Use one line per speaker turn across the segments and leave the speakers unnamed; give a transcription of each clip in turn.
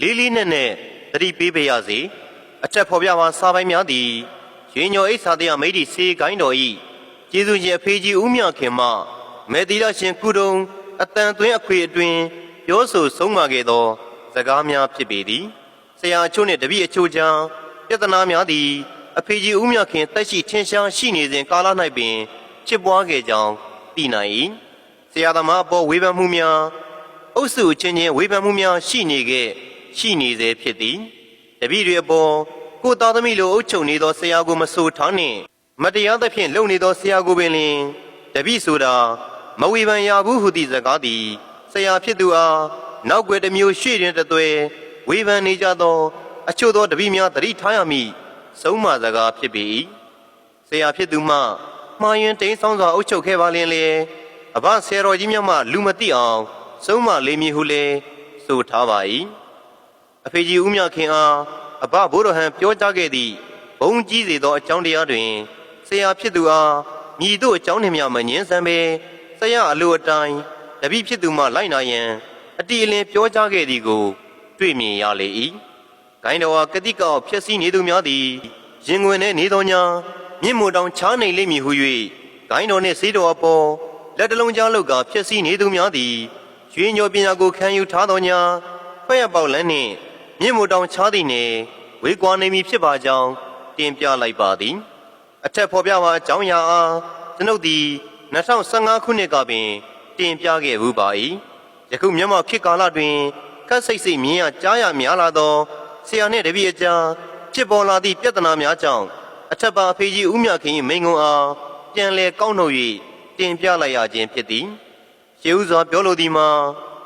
လေးလေးနက်နက်သတိပေးပါရစေအထက်ဖော်ပြပါစာပိုင်းများသည်ရေညောအိစာတရားမိတ်ဒီစေကိုင်းတော်ဤကျေးဇူးရှင်အဖေကြီးဦးမြခင်မှမေတီရရှင်ကုတုံအတန်သွင်းအခွေအတွင်ပြောဆိုဆုံးမခဲ့သောစကားများဖြစ်ပေသည်ဆရာအချို့နှင့်တပည့်အချို့ကြားပြဿနာများသည်အဖေကြီးဦးမြခင်တက်ရှိထင်ရှားရှိနေစဉ်ကာလ၌ပင်ဖြစ်ပွားခဲ့ကြောင်းသိနိုင်၏ဆရာသမားအပေါ်ဝေဖန်မှုများအုပ်စုချင်းချင်းဝေဖန်မှုများရှိနေခဲ့ ရှိနေစေဖြစ်သည်တပည့်တွေအပေါ်ကိုယ်သားသမီးလိုအုပ်ချုပ်နေသောဆရာကိုမဆိုထားနှင့်မတရားသဖြင့်လုပ်နေသောဆရာကိုပင်လင်တပည့်ဆိုတာမဝေဖန်ရဘူးဟုသည့်စကားသည်ဆရာဖြစ်သူအားနောက်ွယ်တစ်မျိုးရှေ့တွင်တသွဲဝေဖန်နေကြသော အချို့သောတပည့်များသတိထားရမည်ဆုံးမစကားဖြစ်ပေ၏ဆရာဖြစ်သူမှမှားယွင်းတိမ်ဆောင်းစွာအုပ်ချုပ်ခဲ့ပါလင်လေအဘဆရာတော်ကြီးများမှလူမသိအောင်ဆုံးမလေးမည်ဟုလည်းဆိုထားပါ၏ အဖေကြီးဦးမြခင်အားအဘဘိုးတော်ဟန်ပြောကြားခဲ့သည့်ဘုံကြီးစေသောအကြောင်းတရားတွင်ဆရာဖြစ်သူအားမြည်တို့အကြောင်းနှင့်များမငင်းဆန်ပဲဆရာအလိုအတိုင်းတပည့်ဖြစ်သူမှလိုက်နာရန်အတီအလင်းပြောကြားခဲ့သည်ကို တွေ့မြင်ရလေ၏ဂိုင်းတော်ဟာကတိကောက်ဖြစ်စည်းနေသူများသည်ရင်ဝင်နဲ့နေသောညာမြင့်မို့တောင်ချားနိုင်လိမ့်မည်ဟု၍ဂိုင်းတော်နှင့်စေးတော်အပေါ်လက်တလုံးကြားလောက်ကဖြစ်စည်းနေသူများသည်ရွှေညောပညာကိုခံယူထားသောညာဖက်ရပေါက်လန်းနှင့် မြင့်မို့တောင်ချားသည်နှင့်ဝေကွာနေမည်ဖြစ်ပါကြောင်းတင်ပြလိုက်ပါသည် အထက်ဖော်ပြပါအကြောင်းအရာအားကျွန်ုပ်သည်2015ခုနှစ်ကပင် တင်ပြခဲ့ဘူးပါ၏ယခုမြန်မာခေတ်ကာလတွင်ကတ်စိတ်စိတ်မြင်ရကြားရများလာသောဆရာနှင့်တပည့်အကြားဖြစ်ပေါ်လာသည့်ပြဿနာများကြောင့်အထက်ပါအဖေကြီးဦးမြခင်၏မိန်ကွန်းအားပြန်လည်ကောက်နှုတ်၍တင်ပြလိုက်ရခြင်းဖြစ်သည်ရှေးဥစွာပြောလိုသည်မှာ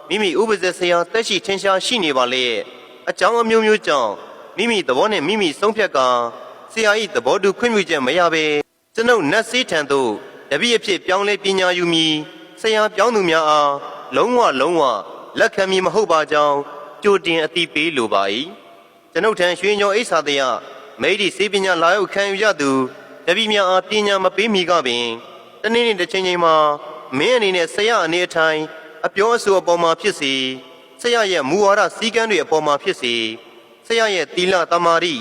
မိမိဥပဇေဆရာတက်ရှိထင်ရှားရှိနေပါလေ အကြောင်းအမျိုးမျိုးကြောင့်မိမိသဘောနဲ့မိမိဆုံးဖြတ်ကာဆရာ၏သဘောတူခွင့်ပြုချက်မရဘဲကျွန်ုပ်နတ်စေးထံသို့တပည့်အဖြစ်ပြောင်းလဲပညာယူမည်ဆရာပြောင်းသူများအားလုံးဝလုံးဝလက်ခံမည်မဟုတ်ပါကြောင်းကြိုတင်အသိပေးလိုပါ၏ကျွန်ုပ်ထံရွှေညောအိဆာတရားမိဒီစေပညာလာရောက်ခံယူရသူတပည့်များအားပညာမပေးမီကပင်တနေ့နေ့တစ်ချိန်ချိန်မှာမင်းအနေနဲ့ဆရာအနေအထိုင်အပြောအဆိုအပေါ်မှာဖြစ်စေ ဆရာရဲ့မူဝါဒစည်းကမ်းတွေအပေါ်မှာဖြစ်စေဆရာရဲ့သီလတမာတိ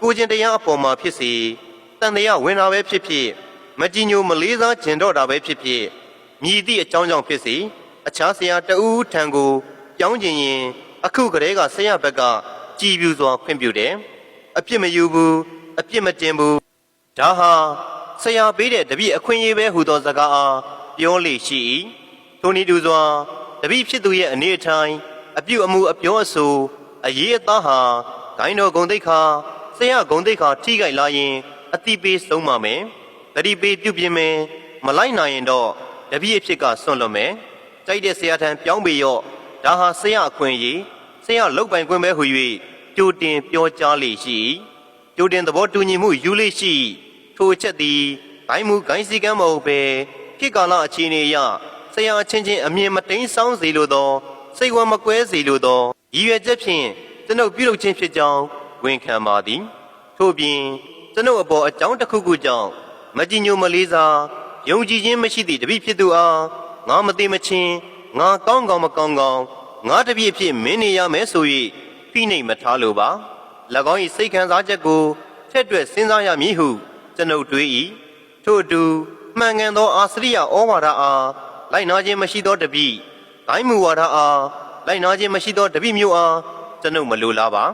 ကိုကျင်တရားအပေါ်မှာဖြစ်စေတန်တရားဝင်တာပဲဖြစ်ဖြစ်မကြည်ညိုမလေးစားကျင်တော့တာပဲဖြစ်ဖြစ်မြည်သည့်အကြောင်းကြောင့်ဖြစ်စေအခြားဆရာတဦးထံကိုပြောင်းကျင်ရင်အခုကလေးကဆရာဘက်ကကြည်ပြူစွာခွင့်ပြုတယ်အပြစ်မယူဘူးအပြစ်မတင်ဘူးဒါဟာဆရာပေးတဲ့တပည့်အခွင့်အရေးပဲဟူသောစကားအားပြောလေရှိ၏ထိုနည်းတူစွာတပည့်ဖြစ်သူရဲ့အနေအထိုင် အပြုအမူအပြောအဆိုအရေးအသားဟာဂိုင်းတော်ဂုံတိတ်ခါဆရာဂုံတိတ်ခါထိခိုက်လာရင်အတိပေးဆုံးပါမယ်တတိပေးပြုပြင်မယ်မလိုက်နိုင်ရင်တော့တပည့်အဖြစ်ကဆွန့်လွတ်မယ်ကြိုက်တဲ့ဆရာထံပြောင်းပေရော့ဒါဟာဆရာအခွင့်အရေးဆရာလောက်ပိုင်ခွင့်ပဲဟူ၍ကြိုတင်ပြောကြားလေရှိ၏ကြိုတင်သဘောတူညီမှုယူလေးရှိထိုအချက်သည်ဂိုင်းမှုဂိုင်းစည်းကမ်းမဟုတ်ပဲခေတ်ကာလအခြေအနေအရဆရာချင်းချင်းအမြင်မတိန်ဆောင်းစေလိုသော စိတ်ဝမ်းမကွဲစေလိုသောရည်ရွယ်ချက်ဖြင့်ကျွန်ုပ်ပြုလုပ်ခြင်းဖြစ်ကြောင်းဝန်ခံပါသည်ထို့ပြင်ကျွန်ုပ်အပေါ်အကြောင်းတစ်ခုခုကြောင့်မကြည်ညိုမလေးစားယုံကြည်ခြင်းမရှိသည့်တပည့်ဖြစ်သူအားငါမသိမချင်းငါကောင်းကောင်းမကောင်းကောင်းငါတပည့်ဖြစ်မင်းနေရမယ်ဆို၍ဖိနှိပ်မထားလိုပါ၎င်း၏စိတ်ခံစားချက်ကိုထက်တွက်စဉ်းစားရမည်ဟုကျွန်ုပ်တွေး၏ထို့အတူမှန်ကန်သောအာစရိယဩဝါဒအားလိုက်နာခြင်းမရှိသောတပည့် ဂိုင်းမူဝါဒအားလိုက်နာခြင်းမရှိသောတပည့်မျိုးအားကျွန်ုပ်မလိုလားပါ